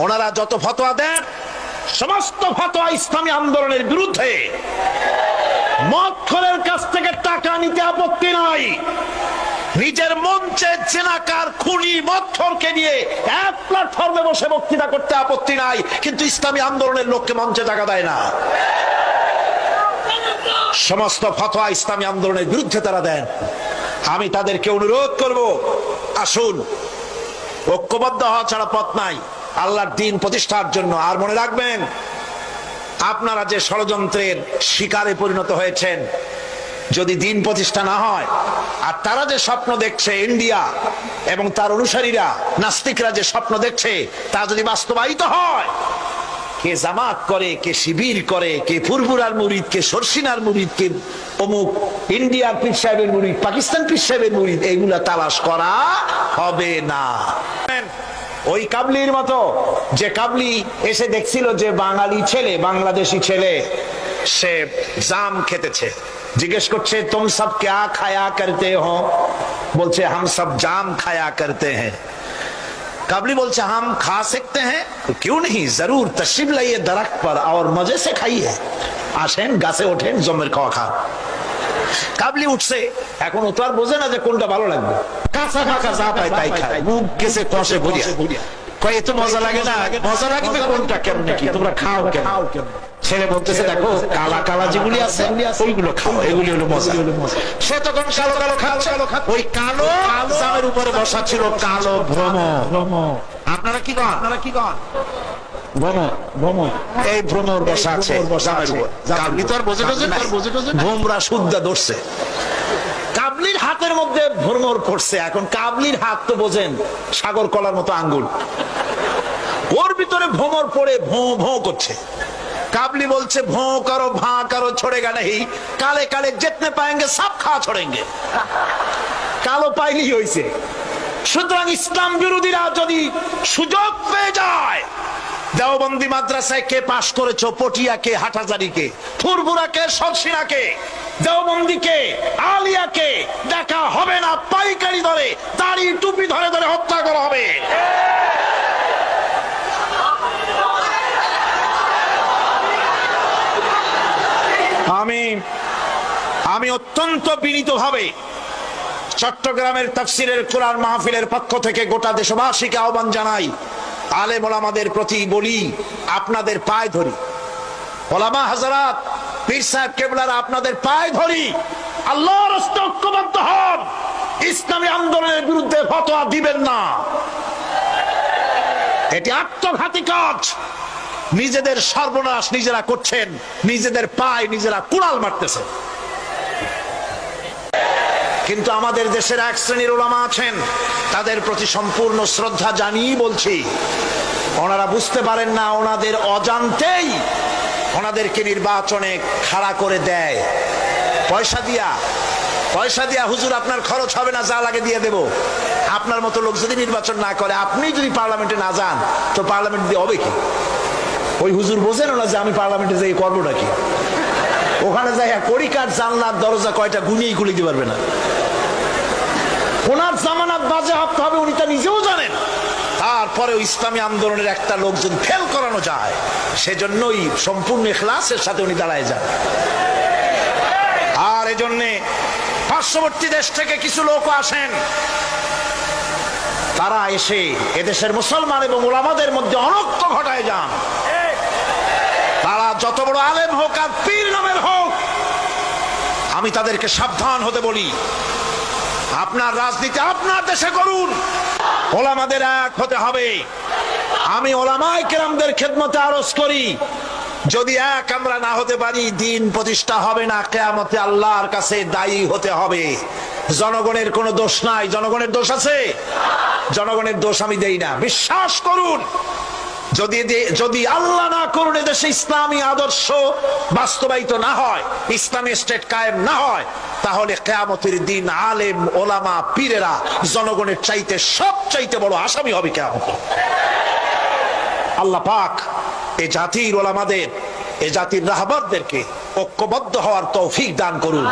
ওনারা যত ফতোয়া দেন, সমস্ত ফতোয়া ইসলামী আন্দোলনের বিরুদ্ধে। মৎখরের কাছ থেকে টাকা নিতে আপত্তি নাই। নিজের মঞ্চে জেনাকার খুনি মৎখরকে নিয়ে এক প্ল্যাটফর্মে বসে বক্তৃতা করতে আপত্তি নাই, কিন্তু ইসলামী আন্দোলনের লোককে মঞ্চে টাকা দেয় না। সমস্ত ফতোয়া ইসলামী আন্দোলনের বিরুদ্ধে তারা দেন। আমি তাদেরকে অনুরোধ করব, আসুন, ঐক্যবদ্ধ হওয়া ছাড়া পথ নাই। আল্লাহর দিন প্রতিষ্ঠার জন্য। আর মনে রাখবেন, আপনারা যে ষড়যন্ত্রের শিকারে পরিণত হয়েছেন, যদি দিন প্রতিষ্ঠা না হয়, আর তারা যে স্বপ্ন দেখছে ইন্ডিয়া এবং তার অনুসারীরা, নাস্তিকরা যে স্বপ্ন দেখছে, তা যদি বাস্তবায়িত হয়, কে জামাত করে, কে শিবির করে, কে ফুরফুরার মুরিদ, কে সরসিনার মুরিদ, কে অমুক ইন্ডিয়ার পীর সাহেবের মুরিদ, পাকিস্তান পীর সাহেবের মুরিদ এইগুলা তালাশ করা হবে না। ওই কাবলির মতো যে কাবলি এসে দেখছিল যে বাঙালি ছেলে বাংলাদেশি ছেলে সে জাম খেতেছে জিজ্ঞেস করছে তুম সব ক্যা খায়া করতে হো বলছে হাম সব জাম খায়া করতে হ্যাঁ काबली बोलचे हम खा सकते हैं तो क्यों नहीं ज़रूर तशीब लाइए दरख्त पर और मज़े से खाइए आशेन गासे उठेन जोमेर खावा खा কাবলি উঠছে এখন ও তো আর বোঝে না যে কোনটা ভালো লাগবে। কাঁচা ফাঁকা যা পায় তাই খায়। মুখ গেছে কষে ভরিয়া কয় এত মজা লাগে না? মজা লাগবে কোনটা কেমন কি? তোমরা খাও কেন ছেলে বলতেছে দেখো কালা কালা যেগুলি আছে ওইগুলো খাও এগুলি হলো মজা। সে তখন কালো কালো খাচ্ছে। ওই কালো জামের উপরে বসা ছিল কালো ভ্রম। আপনারা কি কন আপনারা কি কন এই বসা আছে শুদ্ধা ধরছে। কাবলির হাতের মধ্যে ভ্রমর এখন। কাবলির হাত তো বোঝেন সাগর কলার মতো আঙ্গুল। ওর ভিতরে ভ্রমর পড়ে ভোঁ ভোঁ করছে। কাবলি বলছে ভো করো ভা করো ছড়ে গানেহি কালে কালে যেতনে পায়েঙ্গে সাপ খাওয়া ছড়েঙ্গে। কালো পাইলি হইছে। সুতরাং ইসলাম বিরোধীরা যদি সুযোগ পেয়ে যায় দেওবন্দি মাদ্রাসায় কে পাশ করেছ? পটিয়াকে হাটাজারিকে ফুরফুরাকে সরসিনাকে দেওবন্দিকে আলিয়াকে দেখা হবে না। পাইকারি ধরে দাড়ি টুপি ধরে ধরে হত্যা করা হবে। আমি আমি অত্যন্ত বিনীতভাবে চট্টগ্রামের তাফসিরের কোরআন মাহফিলের পক্ষ থেকে গোটা দেশবাসীকে আহ্বান জানাই। আলেম ওলামাদের প্রতি বলি, আপনাদের পায়ে ধরি। ওলামা হাজারাত পীর সাহেব কেবলারা আপনাদের পায়ে ধরি। আল্লাহর রাস্তে ঐক্যবদ্ধ হন। ইসলামী আন্দোলনের বিরুদ্ধে ফতোয়া দিবেন না। এটি আত্মঘাতী কাজ। নিজেদের সর্বনাশ নিজেরা করছেন, নিজেদের পায়ে নিজেরা কুড়াল মারতেছেন। কিন্তু আমাদের দেশের এক শ্রেণির ওলামা আছেন। তাদের প্রতি সম্পূর্ণ শ্রদ্ধা জানিয়ে বলছি, ওনারা বুঝতে পারেন না, ওনাদের অজান্তেই ওনাদেরকে নির্বাচনে খাড়া করে দেয়। পয়সা দিয়া পয়সা দিয়া হুজুর আপনার খরচ হবে না, যা লাগে দিয়ে দেব। আপনার মতো লোক যদি নির্বাচন না করে, আপনি যদি পার্লামেন্টে না যান, তো পার্লামেন্ট দিয়ে হবে কি? ওই হুজুর বোঝেন না যে আমি পার্লামেন্টে যাই করব নাকি ওখানে যাই কড়িকার জানলার দরজা কয়টা গুনিয়ে গুলি দিতে পারবে না। ওনার জামানাত বাজে হাত হবে, উনি তা নিজেও জানেন। তারপরেও ইসলামী আন্দোলনের একটা লোকজন ফেল করানো যায়, সেজন্যই সম্পূর্ণ এখলাসের সাথে উনি দাঁড়ায় যান। আর এজন্যে পার্শ্ববর্তী দেশ থেকে কিছু লোক আসেন। তারা এসে এদেশের মুসলমান এবং ওলামাদের মধ্যে অনক্য ঘটায় যান। তারা যত বড় আলেম হোক আর পীর নামের হোক, আমি তাদেরকে সাবধান হতে বলি। আপনার রাজনীতি আপনার দেশে করুন। ওলামাদের এক হতে হবে। আমি ওলামায় কেরামদের খেদমতে আরজ করি। যদি এক আমরা না হতে পারি, দিন প্রতিষ্ঠা হবে না, কেয়ামতে আল্লাহর কাছে দায়ী হতে হবে। জনগণের কোনো দোষ নাই। জনগণের দোষ আছে? জনগণের দোষ আমি দেই না। বিশ্বাস করুন। যদি যদি আল্লাহ না করুন এদেশে ইসলামী আদর্শ বাস্তবায়িত না হয়, ইসলামী স্টেট কায়েম না হয়, তাহলে কেয়ামতের দিন আলেম, ওলামা, পীরেরা জনগণের চাইতে সব চাইতে বড় আসামি হবে কেয়ামত। আল্লাহ পাক এ জাতির ওলামাদের, এ জাতির রাহবারদেরকে ঐক্যবদ্ধ হওয়ার তৌফিক দান করুন।